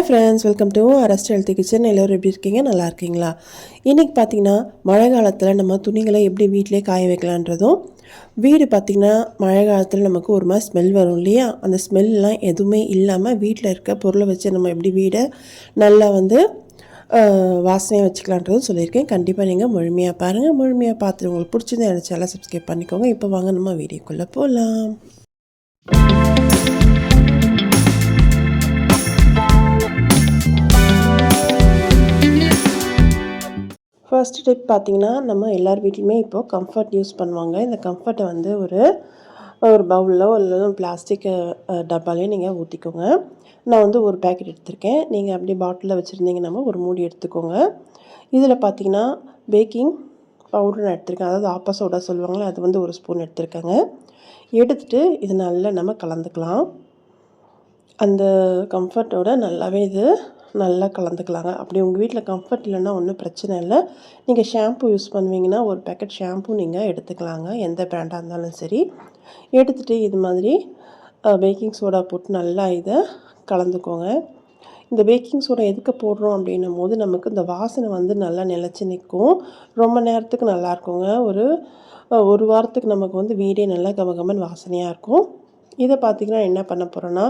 Hi friends welcome to arrest healthy kitchen எல்லோரும் எப்படி இருக்கீங்க? நல்லா இருக்கீங்களா? இன்றைக்கி பார்த்தீங்கன்னா மழை காலத்தில் நம்ம துணிகளை எப்படி வீட்டிலே காய வைக்கலான்றதும் வீடு பார்த்திங்கன்னா மழை காலத்தில் நமக்கு ஒரு மாதிரி ஸ்மெல் வரும் இல்லையா? அந்த ஸ்மெல்லாம் எதுவுமே இல்லாமல் வீட்டில் இருக்க பொருளை வச்சு நம்ம எப்படி வீடை நல்லா வந்து வாசனையாக வச்சுக்கலான்றதும் சொல்லியிருக்கேன். கண்டிப்பாக நீங்கள் முழுமையாக பாருங்கள் முழுமையாக பார்த்துட்டு உங்களுக்கு பிடிச்சிருந்தா நினச்சாலாம் சப்ஸ்கிரைப் பண்ணிக்கோங்க. இப்போ வாங்க நம்ம வீடியோக்குள்ளே போகலாம் ஃபர்ஸ்ட் டிப் பார்த்திங்கன்னா நம்ம எல்லார் வீட்லையுமே இப்போது கம்ஃபர்ட் யூஸ் பண்ணுவாங்க. இந்த கம்ஃபர்ட்டை வந்து ஒரு ஒரு பவுலோ இல்லை பிளாஸ்டிக் டப்பாலையோ நீங்கள் ஊற்றிக்கோங்க நான் வந்து ஒரு பேக்கெட் எடுத்திருக்கேன். நீங்கள் அப்படியே பாட்டிலில் வச்சுருந்தீங்கன்னா ஒரு மூடி எடுத்துக்கோங்க. இதில் பார்த்தீங்கன்னா பேக்கிங் பவுடர் நான் எடுத்திருக்கேன். அதாவது ஆப்பா சோடா சொல்லுவாங்களே அது வந்து ஒரு ஸ்பூன் எடுத்திருக்கேங்க. எடுத்துகிட்டு இது நல்லா நம்ம கலந்துக்கலாம். அந்த கம்ஃபர்ட்டோட நல்லாவே இது நல்லா கலந்துக்கலாங்க. அப்படி உங்கள் வீட்டில் கம்ஃபர்ட் இல்லைன்னா ஒன்றும் பிரச்சனை இல்லை. நீங்கள் ஷாம்பு யூஸ் பண்ணுவீங்கன்னா ஒரு பேக்கெட் ஷாம்பு நீங்கள் எடுத்துக்கலாங்க. எந்த பிராண்டாக இருந்தாலும் சரி. எடுத்துகிட்டு இது மாதிரி பேக்கிங் சோடா போட்டு நல்லா இதை கலந்துக்கோங்க. இந்த பேக்கிங் சோடா எதுக்கு போடுறோம் அப்படின்னும் போது நமக்கு இந்த வாசனை வந்து நல்லா நிலச்சி நிற்கும். ரொம்ப நேரத்துக்கு நல்லா இருக்குங்க. ஒரு ஒரு வாரத்துக்கு நமக்கு வந்து வீடே நல்லா கமகமன் வாசனையாக இருக்கும். இதை பார்த்திங்கன்னா என்ன பண்ண போகிறோன்னா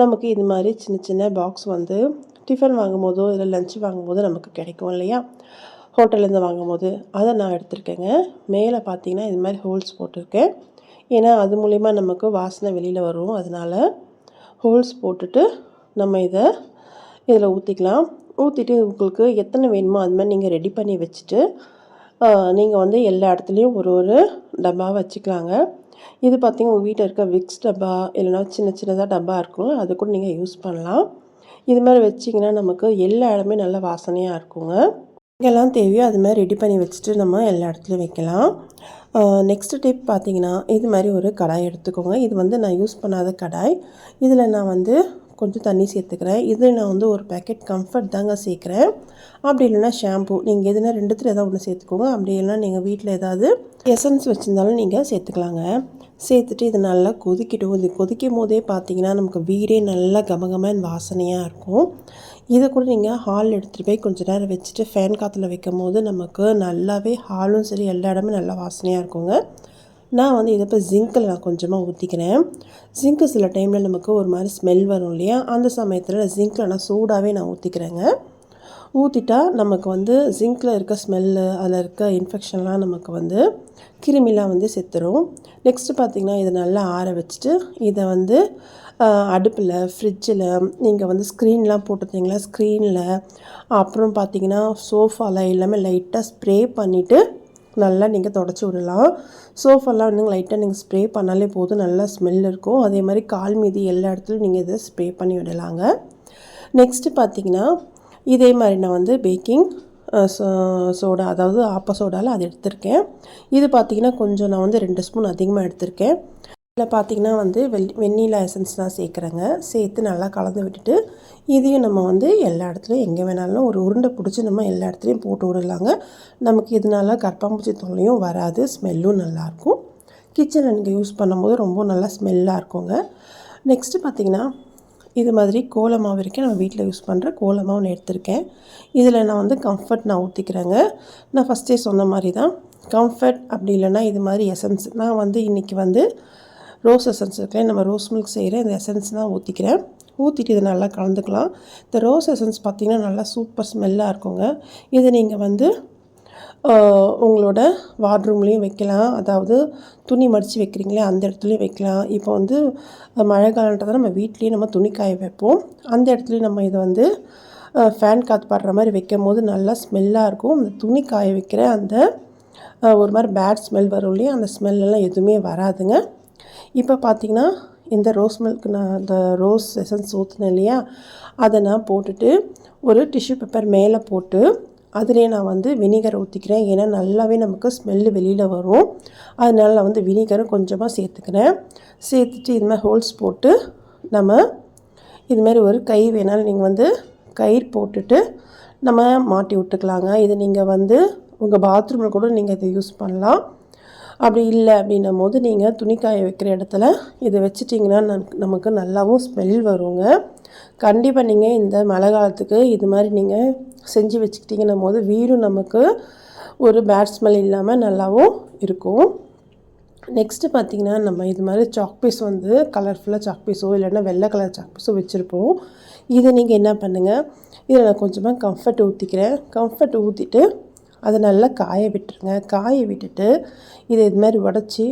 நமக்கு இது மாதிரி சின்ன சின்ன பாக்ஸ் வந்து டிஃபன் வாங்கும்போதோ இல்லை லஞ்ச் வாங்கும்போது நமக்கு கிடைக்கும் இல்லையா? ஹோட்டல்லேருந்து வாங்கும்போது அதை நான் எடுத்திருக்கேங்க. மேலே பார்த்தீங்கன்னா இது மாதிரி ஹோல்ஸ் போட்டிருக்கேன். ஏன்னா அது மூலிமா நமக்கு வாசனை வெளியில் வரும். அதனால் ஹோல்ஸ் போட்டுட்டு நம்ம இதை இதில் ஊற்றிக்கலாம் ஊற்றிட்டு உங்களுக்கு எத்தனை வேணுமோ அது மாதிரி நீங்கள் ரெடி பண்ணி வச்சுட்டு நீங்கள் வந்து எல்லா இடத்துலையும் ஒரு ஒரு டப்பா வச்சுக்கலாங்க. இது பார்த்திங்கன்னா உங்கள் வீட்டில் இருக்க விக்ஸ் டப்பா இல்லைனா சின்ன சின்னதாக டப்பா இருக்கும் அது கூட நீங்கள் யூஸ் பண்ணலாம். இது மாதிரி வச்சிங்கன்னா நமக்கு எல்லா இடமே நல்ல வாசனையாக இருக்குங்க. எங்கெல்லாம் தேவையோ அது மாதிரி ரெடி பண்ணி வச்சுட்டு நம்ம எல்லா இடத்துலையும் வைக்கலாம். நெக்ஸ்ட் டிப் பார்த்தீங்கன்னா இது மாதிரி ஒரு கடாய் எடுத்துக்கோங்க. இது வந்து நான் யூஸ் பண்ணாத கடாய். இதில் நான் வந்து கொஞ்சம் தண்ணி சேர்த்துக்கிறேன். இது நான் வந்து ஒரு பேக்கெட் கம்ஃபர்ட் தாங்க சேர்க்குறேன். அப்படி இல்லைன்னா ஷாம்பு நீங்கள் எதுனா ரெண்டுத்தில் ஏதாவது ஒன்று சேர்த்துக்கோங்க. அப்படி இல்லைன்னா நீங்கள் வீட்டில் ஏதாவது எசன்ஸ் வச்சுருந்தாலும் நீங்கள் சேர்த்துக்கலாங்க. சேர்த்துட்டு இது நல்லா கொதிக்கிட்டோம் இது கொதிக்கும் போதே பார்த்தீங்கன்னா நமக்கு வீடே நல்லா கமகமன் வாசனையாக இருக்கும். இதை கூட நீங்கள் ஹால் எடுத்துகிட்டு போய் கொஞ்ச நேரம் வச்சுட்டு ஃபேன் காற்றுல வைக்கும் போது நமக்கு நல்லாவே ஹாலும் சரி எல்லா இடமும் நல்லா வாசனையாக இருக்குங்க. நான் வந்து இதை இப்போ ஜிங்கில் நான் கொஞ்சமாக ஊற்றிக்கிறேன் ஜிங்க்கு சில டைமில் நமக்கு ஒரு மாதிரி ஸ்மெல் வரும் இல்லையா? அந்த சமயத்தில் ஜிங்கில் நான் சூடாகவே நான் ஊற்றிக்கிறேங்க ஊற்றிட்டா நமக்கு வந்து ஜிங்கில் இருக்க ஸ்மெல்லு அதில் இருக்க இன்ஃபெக்ஷன்லாம் நமக்கு வந்து கிருமிலாம் வந்து செத்துரும். நெக்ஸ்ட்டு பார்த்திங்கன்னா இதை நல்லா ஆற வச்சுட்டு இதை வந்து அடுப்பில் ஃப்ரிட்ஜில் நீங்கள் வந்து ஸ்க்ரீன்லாம் போட்டுருந்தீங்களா? ஸ்க்ரீனில் அப்புறம் பார்த்தீங்கன்னா சோஃபாவில் எல்லாமே லைட்டாக ஸ்ப்ரே பண்ணிவிட்டு நல்லா நீங்கள் தொடச்சி விடலாம். சோஃபாலாம் வந்து லைட்டாக நீங்கள் ஸ்ப்ரே பண்ணாலே போதும். நல்லா ஸ்மெல் இருக்கும். அதே மாதிரி கால் மீதி எல்லா இடத்துலையும் நீங்கள் இதை ஸ்ப்ரே பண்ணி விடலாங்க. நெக்ஸ்ட்டு பார்த்தீங்கன்னா இதே மாதிரி நான் வந்து பேக்கிங் சோடா அதாவது ஆப்ப சோடாவில் அது எடுத்திருக்கேன். இது பார்த்தீங்கன்னா கொஞ்சம் நான் வந்து ரெண்டு ஸ்பூன் அதிகமாக எடுத்திருக்கேன். இதில் பார்த்தீங்கன்னா வந்து வெல் வெண்ணிலா எசன்ஸ் தான் சேர்க்குறேங்க. சேர்த்து நல்லா கலந்து விட்டுட்டு இதையும் நம்ம வந்து எல்லா இடத்துலையும் எங்கே வேணாலும் ஒரு உருண்டை பிடிச்சி நம்ம எல்லா இடத்துலையும் போட்டு விடலாங்க. நமக்கு இதனால கற்பாம்பூச்சி தொல்லையும் வராது ஸ்மெல்லும் நல்லாயிருக்கும் கிச்சனில் நீங்கள் யூஸ் பண்ணும்போது ரொம்ப நல்லா ஸ்மெல்லாக இருக்குங்க. நெக்ஸ்ட்டு பார்த்தீங்கன்னா இது மாதிரி கோலமாவு வரைக்கும் நம்ம வீட்டில் யூஸ் பண்ணுற கோலமாவு நான் எடுத்திருக்கேன். இதில் நான் வந்து கம்ஃபர்ட் நான் ஊற்றிக்கிறேங்க நான் ஃபஸ்ட்டே சொன்ன மாதிரி தான் கம்ஃபர்ட் அப்படி இல்லைன்னா இது மாதிரி எசன்ஸ் நான் வந்து இன்றைக்கி வந்து ரோஸ் எசன்ஸ் இருக்கேன் நம்ம ரோஸ் மில்க் செய்கிற இந்த எசன்ஸ் தான் ஊற்றிக்கிறேன் ஊற்றிட்டு இதை நல்லா கலந்துக்கலாம். இந்த ரோஸ் எசன்ஸ் பார்த்திங்கன்னா நல்லா சூப்பர் ஸ்மெல்லாக இருக்குங்க. இதை நீங்கள் வந்து உங்களோட வார்ட்ரூம்லேயும் வைக்கலாம். அதாவது துணி மடித்து வைக்கிறீங்களே அந்த இடத்துலையும் வைக்கலாம். இப்போ வந்து மழை காலன்றதை நம்ம வீட்லேயே நம்ம துணி காய வைப்போம். அந்த இடத்துலையும் நம்ம இதை வந்து ஃபேன் காற்று படுற மாதிரி வைக்கும் போது நல்லா ஸ்மெல்லாக இருக்கும். அந்த துணி காய வைக்கிற அந்த ஒரு மாதிரி பேட் ஸ்மெல் வரும் இல்லையா? அந்த ஸ்மெல்லாம் எதுவுமே வராதுங்க. இப்போ பார்த்தீங்கன்னா இந்த ரோஸ் மில்க் நான் அந்த ரோஸ் எசன்ஸ் ஊற்றினேன் இல்லையா? அதை நான் போட்டுட்டு ஒரு டிஷ்யூ பேப்பர் மேலே போட்டு அதுலேயே நான் வந்து வினிகர் ஊற்றிக்கிறேன் ஏன்னா நல்லாவே நமக்கு ஸ்மெல்லு வெளியில் வரும். அதனால் நான் வந்து வினிகரும் கொஞ்சமாக சேர்த்துக்கிறேன். சேர்த்துட்டு இது மாதிரி ஹோல்ஸ் போட்டு நம்ம இதுமாரி ஒரு கை வேணாலும் நீங்கள் வந்து கயிறு போட்டுட்டு நம்ம மாட்டி விட்டுக்கலாங்க. இது நீங்கள் வந்து உங்கள் பாத்ரூமில் கூட நீங்கள் இதை யூஸ் பண்ணலாம். அப்படி இல்லை அப்படின்னும் போது நீங்கள் துணி காய வைக்கிற இடத்துல இதை வச்சிட்டிங்கன்னா நமக்கு நல்லாவும் ஸ்மெல் வருங்க. கண்டிப்பாக நீங்கள் இந்த மழை காலத்துக்கு இது மாதிரி நீங்கள் செஞ்சு வச்சுக்கிட்டிங்கன்னும் போது வீடும் நமக்கு ஒரு பேட் ஸ்மெல் இல்லாமல் நல்லாவும் இருக்கும். நெக்ஸ்ட்டு பார்த்திங்கன்னா நம்ம இது மாதிரி சாக் பீஸ் வந்து கலர்ஃபுல்லாக சாக் பீஸோ இல்லைன்னா வெள்ளை கலர் சாக் பீஸோ வச்சுருப்போம். இதை நீங்கள் என்ன பண்ணுங்கள் இதில் நான் கொஞ்சமாக கம்ஃபர்ட் ஊற்றிக்கிறேன் கம்ஃபர்ட் ஊற்றிட்டு அதை நல்லா காய விட்டுருங்க. காய விட்டுட்டு இதை இது மாதிரி உடச்சி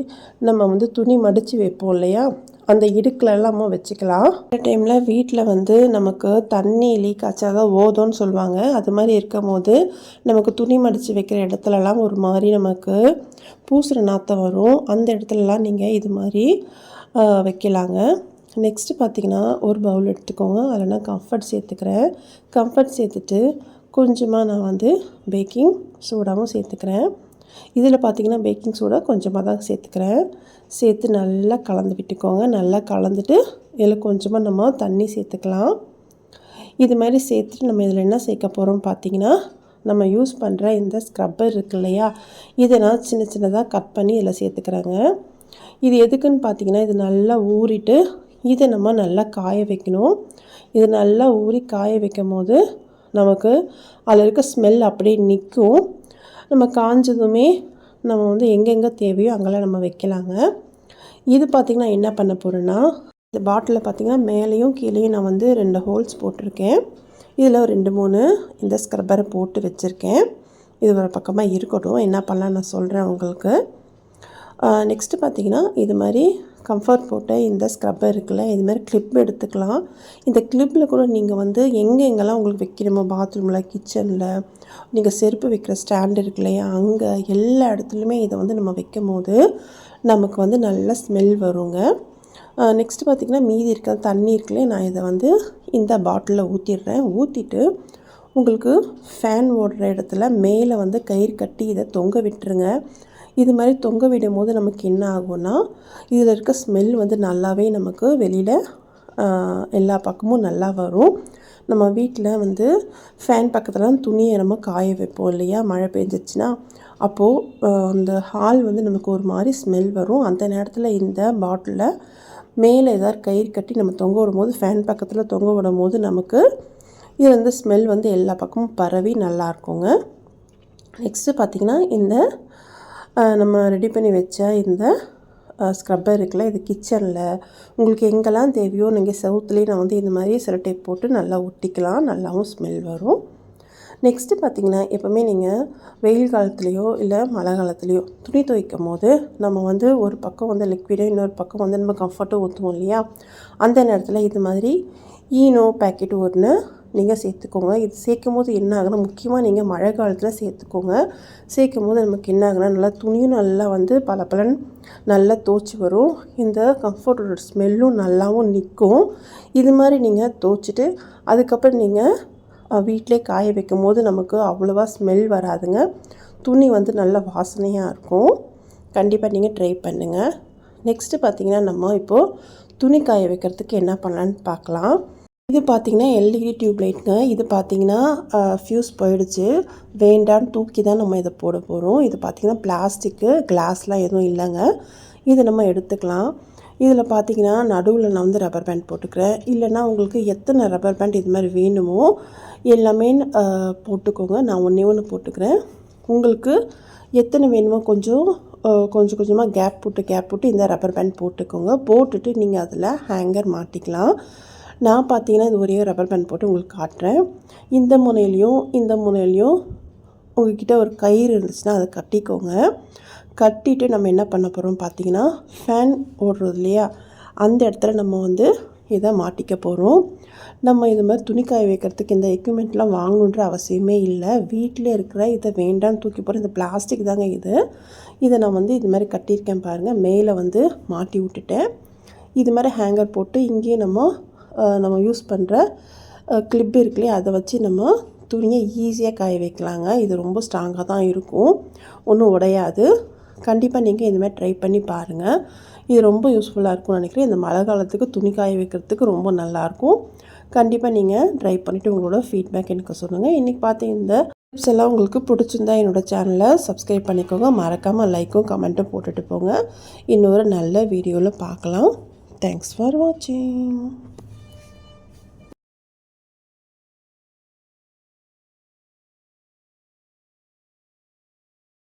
நம்ம வந்து துணி மடித்து வைப்போம் இல்லையா? அந்த இடுக்கிலலாமோ வச்சுக்கலாம். இந்த டைமில் வீட்டில் வந்து நமக்கு தண்ணி லீக் ஆச்சாதான் ஓதோன்னு சொல்லுவாங்க. அது மாதிரி இருக்கும் போது நமக்கு துணி மடித்து வைக்கிற இடத்துலலாம் ஒரு மாதிரி நமக்கு பூசுகிற நாற்றம் வரும். அந்த இடத்துலலாம் நீங்கள் இது மாதிரி வைக்கலாங்க. நெக்ஸ்ட்டு பார்த்திங்கன்னா ஒரு பவுல் எடுத்துக்கோங்க. அதில் நான் கம்ஃபர்ட் சேர்த்துக்கிறேன். கம்ஃபர்ட் சேர்த்துட்டு கொஞ்சமாக நான் வந்து பேக்கிங் சோடாவும் சேர்த்துக்கிறேன். இதில் பார்த்திங்கன்னா பேக்கிங் சோடா கொஞ்சமாக தான் சேர்த்துக்கிறேன். சேர்த்து நல்லா கலந்து விட்டுக்கோங்க. நல்லா கலந்துட்டு இதில் கொஞ்சமாக நம்ம தண்ணி சேர்த்துக்கலாம். இது மாதிரி சேர்த்துட்டு நம்ம இதில் என்ன சேர்க்க போகிறோம் பார்த்திங்கன்னா நம்ம யூஸ் பண்ணுற இந்த ஸ்க்ரப்பர் இருக்கு இல்லையா? இதை நான் சின்ன சின்னதாக கட் பண்ணி இதில் சேர்த்துக்கிறேங்க. இது எதுக்குன்னு பார்த்தீங்கன்னா இது நல்லா ஊறிட்டு இதை நம்ம நல்லா காய வைக்கணும். இது நல்லா ஊறி காய வைக்கும் போது நமக்கு அதில் இருக்க ஸ்மெல் அப்படியே நிற்கும். நம்ம காஞ்சதுமே நம்ம வந்து எங்கெங்கே தேவையோ அங்கெல்லாம் நம்ம வைக்கலாங்க. இது பார்த்திங்கன்னா என்ன பண்ண போகிறேன்னா இந்த பாட்டிலில் பார்த்திங்கன்னா மேலேயும் கீழேயும் நான் வந்து ரெண்டு ஹோல்ஸ் போட்டிருக்கேன். இதில் ரெண்டு மூணு இந்த ஸ்க்ரப்பரை போட்டு வச்சுருக்கேன். இது ஒரு பக்கமாக இருக்கட்டும். என்ன பண்ணலாம் நான் சொல்கிறேன் உங்களுக்கு. நெக்ஸ்ட்டு பார்த்திங்கன்னா இது மாதிரி கம்ஃபர்ட் போட்டு இந்த ஸ்க்ரப்பர் இருக்குல்ல இதுமாரி கிளிப் எடுத்துக்கலாம். இந்த கிளிப்பில் கூட நீங்கள் வந்து எங்கே எங்கெல்லாம் உங்களுக்கு வைக்கணுமோ பாத்ரூமில் கிச்சனில் நீங்கள் செருப்பு வைக்கிற ஸ்டாண்ட் இருக்கு இல்லையா அங்கே எல்லா இடத்துலையுமே இதை வந்து நம்ம வைக்கும் போது நமக்கு வந்து நல்ல ஸ்மெல் வருங்க. நெக்ஸ்ட்டு பார்த்திங்கன்னா மீதி இருக்கிற தண்ணி இருக்குல்ல நான் இதை வந்து இந்த பாட்டிலில் ஊற்றிடுறேன் ஊற்றிட்டு உங்களுக்கு ஃபேன் ஓடுற இடத்துல மேலே வந்து கயிறு கட்டி இதை தொங்க விட்டுருங்க. இது மாதிரி தொங்க விடும் போது நமக்கு என்ன ஆகும்னா இதில் இருக்க ஸ்மெல் வந்து நல்லாவே நமக்கு வெளியில் எல்லா பக்கமும் நல்லா வரும். நம்ம வீட்டில் வந்து ஃபேன் பக்கத்தில் துணியை நம்ம காய வைப்போம் இல்லையா? மழை பெஞ்சிச்சுன்னா அப்போது அந்த ஹால் வந்து நமக்கு ஒரு மாதிரி ஸ்மெல் வரும். அந்த நேரத்தில் இந்த பாட்டிலில் மேலே ஏதாவது கயிறு கட்டி நம்ம தொங்க விடும்போது ஃபேன் பக்கத்தில் தொங்க விடும் போது நமக்கு இது வந்து ஸ்மெல் வந்து எல்லா பக்கமும் பரவி நல்லாயிருக்குங்க நெக்ஸ்ட்டு பார்த்திங்கன்னா இந்த நம்ம ரெடி பண்ணி வச்ச இந்த ஸ்க்ரப்பர் இருக்குல்ல இது கிச்சனில் உங்களுக்கு எங்கெல்லாம் தேவையோ நீங்கள் சவுத்துலேயே நான் வந்து இந்த மாதிரி செலட்டேப் போட்டு நல்லா ஒட்டிக்கலாம் நல்லாவும் ஸ்மெல் வரும். நெக்ஸ்ட்டு பார்த்திங்கன்னா எப்போவுமே நீங்கள் வெயில் காலத்துலேயோ இல்லை மழை காலத்துலேயோ துணி துவைக்கும் போது நம்ம வந்து ஒரு பக்கம் வந்து லிக்விடும் இன்னொரு பக்கம் வந்து நம்ம கம்ஃபர்ட்டும் ஊற்றுவோம் இல்லையா? அந்த நேரத்தில் இது மாதிரி ஈனோ பேக்கெட் ஒன்று நீங்கள் சேர்த்துக்கோங்க. இது சேர்க்கும் போது என்ன ஆகுனா முக்கியமாக நீங்கள் மழை காலத்தில் சேர்த்துக்கோங்க. சேர்க்கும் போது நமக்கு என்ன ஆகுனா நல்லா துணியும் நல்லா வந்து பல பலன் நல்லா தோச்சி வரும். இந்த கம்ஃபர்டோட ஸ்மெல்லும் நல்லாவும் நிற்கும். இது மாதிரி நீங்கள் தோச்சிட்டு அதுக்கப்புறம் நீங்கள் வீட்டிலே காய வைக்கும் போது நமக்கு அவ்வளோவா ஸ்மெல் வராதுங்க. துணி வந்து நல்ல வாசனையாக இருக்கும். கண்டிப்பாக நீங்கள் ட்ரை பண்ணுங்கள் நெக்ஸ்ட்டு பார்த்திங்கன்னா நம்ம இப்போது துணி காய வைக்கிறதுக்கு என்ன பண்ணலான்னு பார்க்கலாம் இது பார்த்திங்கன்னா எல்இடி டியூப் லைட்டுங்க இது பார்த்திங்கன்னா ஃப்யூஸ் போயிடுச்சு. வேண்டான்னு தூக்கி தான் நம்ம இதை போட போகிறோம் இது பார்த்திங்கன்னா பிளாஸ்டிக்கு கிளாஸ்லாம் எதுவும் இல்லைங்க. இதை நம்ம எடுத்துக்கலாம். இதில் பார்த்திங்கன்னா நடுவில் நான் வந்து ரப்பர் பேண்ட் போட்டுக்கிறேன். இல்லைன்னா உங்களுக்கு எத்தனை ரப்பர் பேண்ட் இது மாதிரி வேணுமோ எல்லாமே போட்டுக்கோங்க. நான் ஒன்றே ஒன்று போட்டுக்கிறேன். உங்களுக்கு எத்தனை வேணுமோ கொஞ்சம் கொஞ்சம் கொஞ்சமாக கேப் போட்டு கேப் போட்டு இந்த ரப்பர் பேண்ட் போட்டுக்கோங்க. போட்டுட்டு நீங்கள் அதில் ஹேங்கர் மாட்டிக்கலாம். நான் பார்த்தீங்கன்னா இது ஒரே ரப்பர் பேண்ட் போட்டு உங்களுக்கு காட்டுறேன். இந்த முனையிலையும் இந்த முனையிலையும் உங்கள்கிட்ட ஒரு கயிறு இருந்துச்சுன்னா அதை கட்டிக்கோங்க. கட்டிட்டு நம்ம என்ன பண்ண போகிறோம் பார்த்தீங்கன்னா ஃபேன் ஓடுறது இல்லையா? அந்த இடத்துல நம்ம வந்து இதை மாட்டிக்க போகிறோம் நம்ம இது மாதிரி துணி காய வைக்கிறதுக்கு இந்த எக்யூப்மெண்ட்லாம் வாங்கணுன்ற அவசியமே இல்லை. வீட்டில் இருக்கிற இதை வேண்டான்னு தூக்கி போகிற இந்த பிளாஸ்டிக் தாங்க இது. இதை நான் வந்து இது மாதிரி கட்டியிருக்கேன் பாருங்கள் மேலே வந்து மாட்டி விட்டுட்டேன். இது மாதிரி ஹேங்கர் போட்டு இங்கேயும் நம்ம நம்ம யூஸ் பண்ணுற கிளிப் இருக்குல்லையே அதை வச்சு நம்ம துணியை ஈஸியாக காய வைக்கலாங்க. இது ரொம்ப ஸ்ட்ராங்காக தான் இருக்கும். ஒன்றும் உடையாது. கண்டிப்பாக நீங்கள் இதுமாதிரி ட்ரை பண்ணி பாருங்கள் இது ரொம்ப யூஸ்ஃபுல்லாக இருக்கும்னு நினைக்கிறேன். இந்த மழை காலத்துக்கு துணி காய வைக்கிறதுக்கு ரொம்ப நல்லாயிருக்கும் கண்டிப்பாக நீங்கள் ட்ரை பண்ணிவிட்டு உங்களோட ஃபீட்பேக் எனக்கு சொல்லுங்கள் இன்றைக்கி பார்த்தீங்க இந்த டிப்ஸ் எல்லாம் உங்களுக்கு பிடிச்சிருந்தா என்னோடய சேனலை சப்ஸ்கிரைப் பண்ணிக்கோங்க. மறக்காமல் லைக்கும் கமெண்ட்டும் போட்டுட்டு போங்க. இன்னொரு நல்ல வீடியோவில் பார்க்கலாம். தேங்க்ஸ் ஃபார் வாட்சிங்